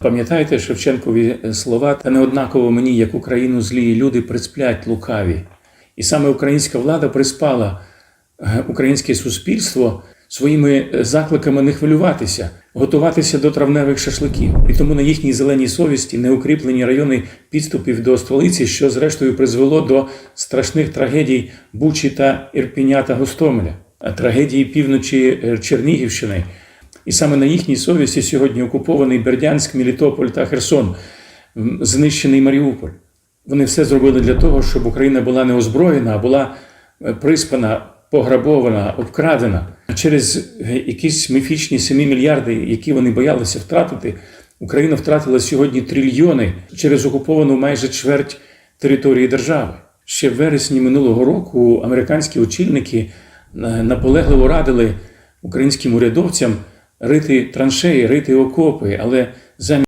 Пам'ятаєте Шевченкові слова та не однаково мені, як Україну злі люди присплять лукаві. І саме українська влада приспала е, українське суспільство своїми е, закликами не хвилюватися, готуватися до травневих шашликів. І тому на їхній зеленій совісті не укріплені райони підступів до столиці, що зрештою призвело до страшних трагедій Бучі та Ірпіня та Гостомеля, трагедії півночі е, Чернігівщини. І саме на їхній совісті сьогодні окупований Бердянськ, Мелітополь та Херсон, знищений Маріуполь. Вони все зробили для того, щоб Україна була не озброєна, а була е, приспана, пограбована, обкрадена. Через е, якісь міфічні 7 мільярди, які вони боялися втратити, Україна втратила сьогодні трильйони через окуповану майже чверть території держави. Ще в вересні минулого року американські очільники е, наполегливо радили українським урядовцям рити траншеї, рити окопи, але замість